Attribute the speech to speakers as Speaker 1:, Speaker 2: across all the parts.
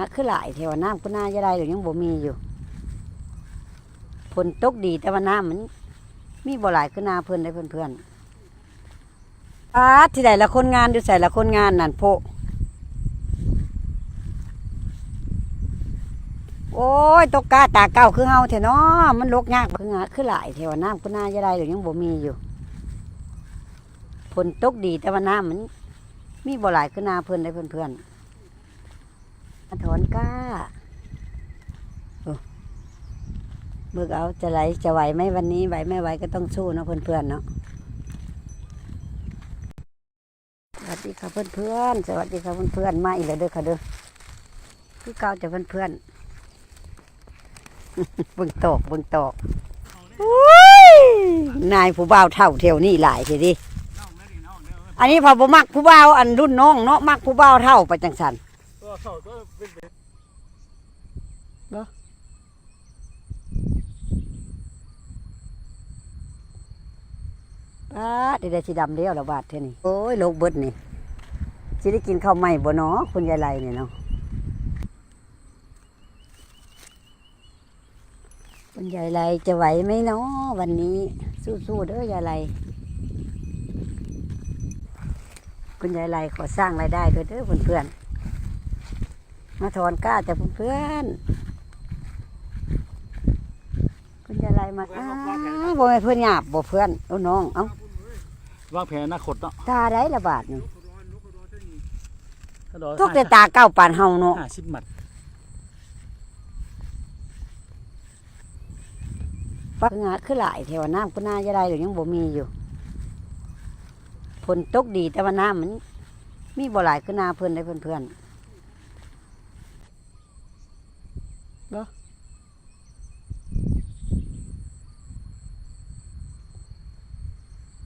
Speaker 1: าคือหลายแถวน้ำก็น่าจะได้หรือยังบ่มีอยู่ฝนตกดีแต่ว่าน้ำมัน มีบ่หลายคือนาเพิ่นได้เพื่อนเพื่อนๆอาที่ใดละคนงานดูใส่ละคนงานนั่นโพโอ้ยตกกาตาเก้าคือเฮาแท้เนาะมันลกยากคืองาคือหลายแถวน้ำก็น่าจะได้หรือยังบ่มีอยู่ฝนตกดีแต่ว่าน้ำมัน มีบ่หลายคือนาเพิ่นได้เพื่อนเพื่อนๆ ถอนก้าเบิกเอาจะไหลจะไหวไหมวันนี้ไหวไม่ไหวก็ต้องสู้นะเพื่อนเพื่อนๆเนาะสวัสดีค่ะเพื่อนเพื่อนๆสวัสดีค่ะเพื่อนเพื่อนๆมาอีกแล้วเด้อค่ะเด้อคือเก่าจะเพื่อนเพื่อนๆเบิ่งตอกเบิ่งตอกอุ้ยนายผู้บ่าวเท่าเที่ยวนี่หลายทีดิอันนี้พอบ่มักผู้บ่าวอันรุ่นน้องเนาะมักผู้บ่าวเท่าไปจังสัน
Speaker 2: เขาก็เป็นแบบ
Speaker 1: ป้าดเดี๋ยวสิดำเลี้ยวละบาทเท่านี้โอ้ยโลกเบิดนี่สิได้กินข้าวใหม่บ่เนาะคุณยายไรเนี่ยเนาะคุณยายไรจะไหวไหมเนาะวันนี้สู้ๆเด้อยายไรคุณยายไรขอสร้างรายได้ด้วยเด้อเพื่อนๆ มาถอนกล้าจากเพื่อนๆคุณยายไรมาอ้าวบ่แม่นเพื่อนหยาบบ่เพื่อนเอาน้องเอ้า
Speaker 2: วางแผนอนาคตเนาะ
Speaker 1: ตาได้ละบาทนี่
Speaker 2: ถ้าดอก
Speaker 1: ทุกแต่ตาเก้าปานเฮาเนาะ
Speaker 2: ห้าสิบหมัด
Speaker 1: ปักงาคือหลายแถวน้ำก็น่าจะได้หรือยังบ่มีอยู่ฝนตกดีแต่ว่าน้ำมัน มีบ่หลายคือนาเพิ่นได้เพื่อนเพื่อนๆ บ่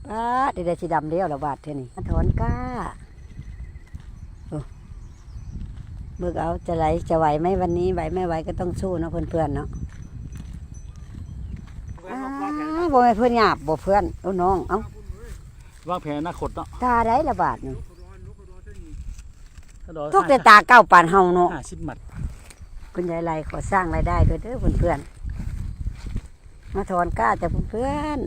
Speaker 1: ป้าดเดี๋ยวสิดำเลี้ยวละบาทเท่านี้มาถอนก้าโอ้เบิกเอาจะไหลจะไหวไหมวันนี้ไหวไม่ไหวก็ต้องสู้เนาะเพื่อนๆเนาะอ้าวบ่แม่นเพื่อนหยาบบ่เพื่อนเอาน้อง เอ้าวา
Speaker 2: งแผนอนาคตเนาะ
Speaker 1: ตาได้ละบาทนี่
Speaker 2: ถ้าดอก
Speaker 1: ทุกแต่ตาเก้าปานเฮาเนาะ
Speaker 2: ห้าสิบหมัด
Speaker 1: คุณยายไรขอสร้างรายได้ด้วยเด้อเพื่อนๆมาถอนกล้าจากเพื่อน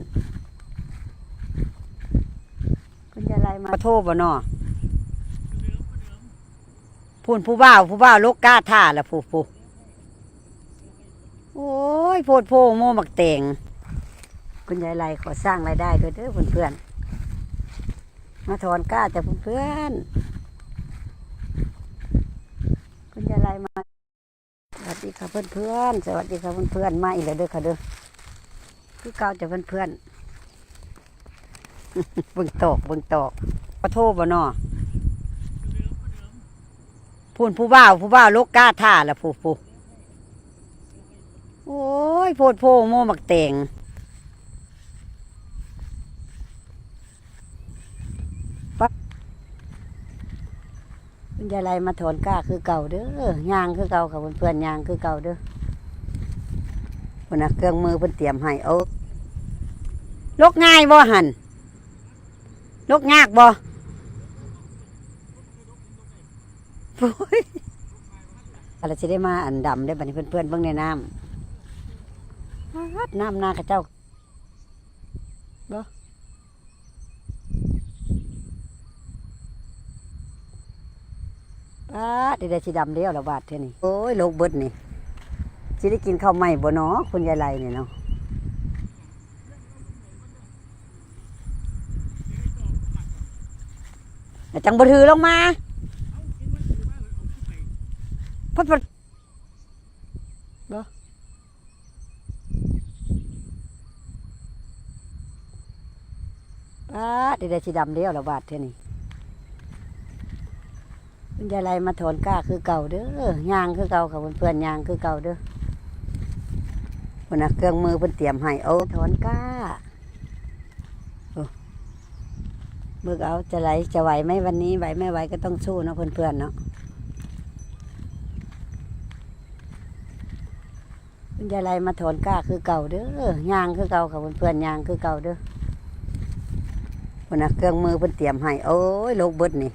Speaker 1: ๆคุณยายไรมาโทษบ่เนาะพูนผู้บ่าวผู้บ่าวลกกล้าท่าละผู้ผู้โอ้ยโพดโพโมมักแตงคุณยายไรขอสร้างรายได้ด้วยเด้อเพื่อนๆมาถอนกล้าจากเพื่อนๆคุณยายไรมา สวัสดีค่ะเพื่อนๆสวัสดีค่ะเพื่อนๆมาอีกแล้วเด้อค่ะเด้อคือเก่าจะเพื่อนๆเบิ่งตอกเบิ่งตอกขอโทษบ่นอพูนผู้บ่าวผู้บ่าวลกกล้าท่าละผู้ผู้โอ้ยโพดโพโมมักแต่ง คุณยายไรมาถอนก้าคือเก่าเด้อยางคือเก่าค่ะเพื่อนๆย่างคือเก่าเด้อคนน่ะเครื่องมือเพิ่นเตรียมให้เอาลกง่ายบ่หันลกยากบ่โอ้ยอะไรจะได้มาอันดำได้บัดนี้เพื่อนๆเบิ่งในน้ำน้ำนาข้าเจ้าบ่ ป้าดเดี๋ยวสิดำเลี้ยวละบาทเท่านี้โอ้ยโลกเบิดนี่สิได้กินข้าวใหม่บ่เนาะคุณยายไรนี่เนาะจังบ่ถือลงมาพัดพัดบ่ป้าดเดี๋ยวสิดำเลี้ยวละบาทเท่านี้ คุณยายไรมาถอนกล้าคือเก่าเด้อย่างคือเก่าค่ะเพื่อนๆย่างคือเก่าเด้อคนนะเครื่องมือเพิ่นเตรียมให้เอาถอนกล้าเบิกเอาจะไหลจะไหวไหมวันนี้ไหวไม่ไหวก็ต้องสู้เนาะเพื่อนๆเนาะคุณยายไรมาถอนกล้าคือเก่าเด้อย่างคือเก่าค่ะเพื่อนๆย่างคือเก่าเด้อคนนะเครื่องมือเพิ่นเตรียมให้โอ้ยโลกเบิดนี่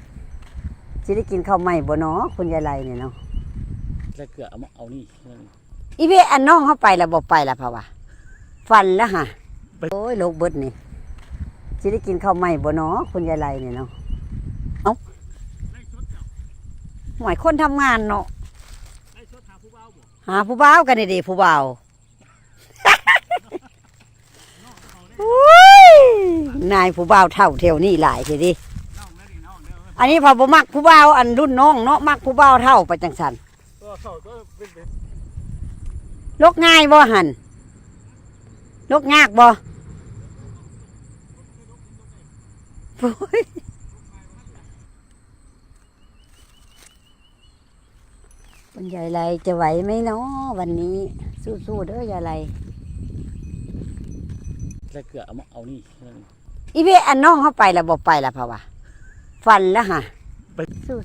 Speaker 1: สิได้กินข้าวใหม่บ่เนาะคุณยายไรเนี่ยเนาะ
Speaker 2: ส่เกลือเอามาเอานี่นั่น
Speaker 1: อีเวอันน้องเข้าไปแล้วบ่ไปละเพราะว่าฟันแล้วฮะ
Speaker 2: ไป
Speaker 1: โอ้ยโลกเบิดนี่สิได้กินข้าวใหม่บ่เนาะคุณยายไรเนี่ยเนาะเอ้าหมายคนทำงานเนาะ
Speaker 2: ไอ้ชดหาผู้บ่าวบ่
Speaker 1: หาผู้บ่าวกันนี่ดีผู้บ่าวอุ้ยนายผู้บ่าวเท่าเที่ยวนี่หลายทีดิ
Speaker 2: น้องแม่ดิน้ องเด้อ
Speaker 1: อันนี้พอบ่มักผู้บ่าวอันรุ่นน้องเนาะมักผู้บ่าวเท่าไปจังสัน
Speaker 2: ตัวเขาก็เป็นเป็น
Speaker 1: ลกง่ายบ่หันลกยากบ่โอ้ยคุณยายไรจะไหวไหมเนาะวันนี้สู้ๆเด้อยายไร
Speaker 2: ใส่เกลือเอามาเอานี่นั่น
Speaker 1: อีเวอันน้องเข้าไปแล้วบ่ไปละเพราะว่า ฟันแล้วฮะ
Speaker 2: ไป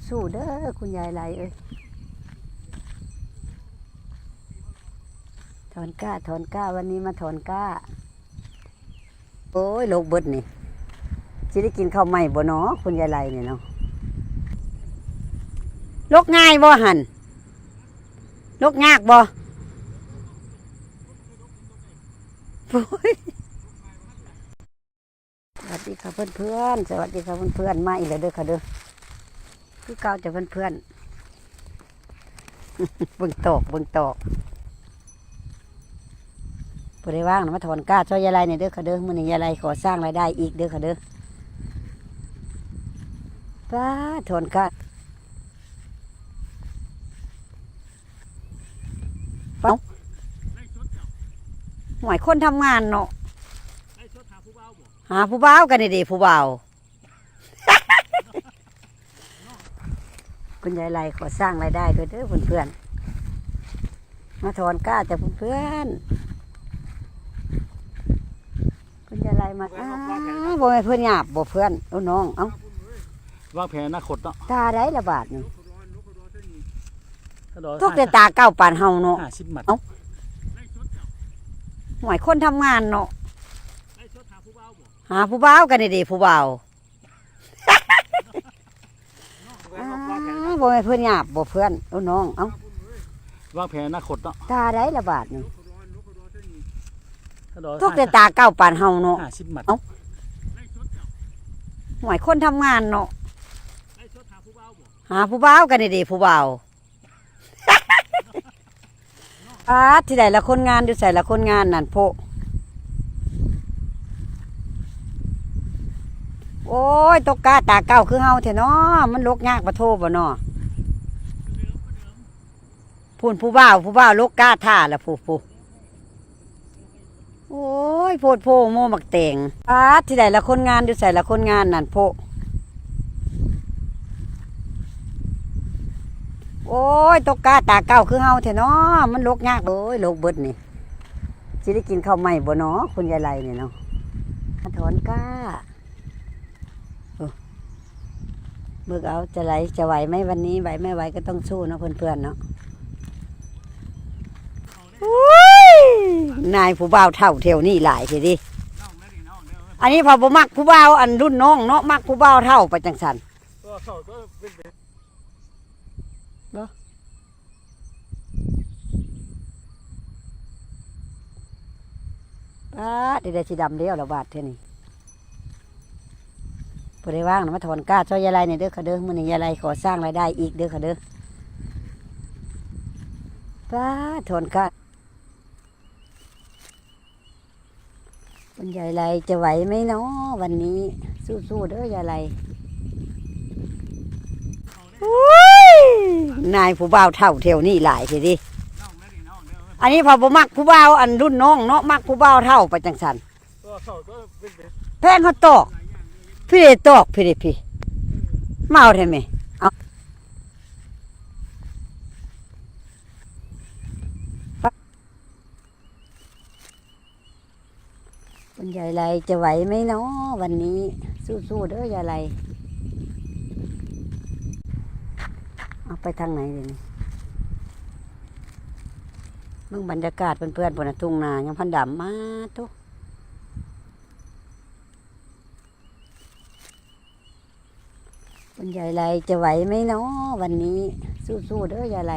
Speaker 1: สู้ๆเด้อคุณยายไรเอ้ยถอนก้าถอนก้าวันนี้มาถอนก้า โอ้ยโลกเบิดนี่สิได้กินข้าวใหม่บ่เนาะคุณยายไรเนี่ยเนาะลกง่ายบ่หันลกยากบ่โอ้ยวัส ดีค่ะเพื่อนๆสวัสดีค่ะเพื่อนๆมาอีกแล้วเด้อค่ะเด้อคือเก่าจะเพื่อนเบิ่งตอกเบิ่งตอกบ่ได้ว่างนะมาถอนกล้าช่วยยายไรเนี่ยเด้อค่ะเด้อมื้อนี้ยายไรขอสร้างรายได้อีกเด้อค่ะเด้อป้าถอนกล้าเอ้าหมายคนทำงานเนาะ
Speaker 2: ไอ้ชดหาผู้บ่าวบ่
Speaker 1: หาผู้บ่าวกันนี่ดีผู้บ่าวคุณยายไรขอสร้างรายได้ด้วยเด้อเพื่อนๆมาถอนกล้าจากเพื่อนๆคุณยายไรมาอ้าวบ่แม่นเพื่อนหยาบบ่เพื่อนเอาน้องเอ้าวา
Speaker 2: งแผนอนาคตเนาะ
Speaker 1: ตาได้ละบาทนี่
Speaker 2: ถ้าดอย
Speaker 1: ทุกแต่ตาเก้าปานเฮาเนาะ
Speaker 2: ห้าสิบหมัด
Speaker 1: เอ้าหมายคนทำงานเนาะ
Speaker 2: ไอ้ชดหาผู้บ่าวบ่
Speaker 1: หาผู้บ่าวกันนี่ดีผู้บ่าวอ้าวบ่แม่นเพื่อนหยาบบ่เพื่อนเอาน้อง เอ้าวา
Speaker 2: งแผนอนาคตเนาะ
Speaker 1: ตาได้ละบาทนี่
Speaker 2: ถ้าดอย
Speaker 1: ทุกแต่ตาเก้าปานเฮาเนาะ
Speaker 2: ห้าสิบหมัด
Speaker 1: เอ้าหมายคนทำงานเนาะ
Speaker 2: ไอ้ชดหาผู้บ่าวบ่
Speaker 1: หาผู้บ่าวกันนี่ดีผู้บ่าวอาที่ใดละคนงานดูใส่ละคนงานนั่นโพ โอ้ยตกกาตาเก้าคือเฮาเถอะเนาะมันลกยากปะโทบ่เนาะพูนผู้บ่าวผู้บ่าวลกกาท่าละผู้ผู้โอ้ยโพดโพโมมักแต่งอาที่ใดละคนงานดูใส่ละคนงานนั่นโพโอ้ยตกกาตาเก้าคือเฮาเถอะเนาะมันลกยากโอ้ยลกเบิดนี่สิได้กินข้าวใหม่บ่เนาะคุณยายไรเนี่ยเนาะถอนก้าโอ้ เบิกเอาจะไหลจะไหวไหมวันนี้ไหวไม่ไหวก็ต้องสู้เนาะเพื่อนๆเนาะอุ้ยนายผู้บ่าวเท่าเที่ยวนี่หลายทีดิ
Speaker 2: น้องแม่ดิน้องเด้อ
Speaker 1: อันนี้พอบ่มักผู้บ่าวอันรุ่นน้องเนาะมักผู้บ่าวเท่าไปจังสัน
Speaker 2: ตัวเขาก็เป็นเป็น
Speaker 1: ป้าดเดี๋ยวสีดำเลี้ยวแล้วบาดเท่านี้ พอได้ว่างนะมาถอนกล้าช่วยยายไรเนี่ยเด้อค่ะเด้อมื่อนี้ยายไรขอสร้างรายได้อีกเด้อค่ะเด้อป้าดถอนกล้าคุณยายไรจะไหวไหมเนาะวันนี้สู้ๆเด้อยายไรอุ้ยนายผู้บ่าวเท่าเที่ยวนี่หลายทีดิ
Speaker 2: น้องแม่ดิน้องเด้อ
Speaker 1: อันนี้พอบ่มักผู้บ่าวอันรุ่นน้องเนาะมักผู้บ่าวเท่าไปจังสัน
Speaker 2: ตัวเขาก็เป็นเป็น
Speaker 1: แพงเขาตอก พี่เดตอกพี่เดพี่เมาได้ไหมเอาคุณยายไรจะไหวไหมเนาะวันนี้สู้ๆเด้อยายไรเอาไปทางไหนเลยวนี้เมื่อบรรยากาศเพื่อนๆบนทุ่งนายังพันดำมาทุก คุณยายไรจะไหวไหมเนาะวันนี้สู้ๆเด้อยายไร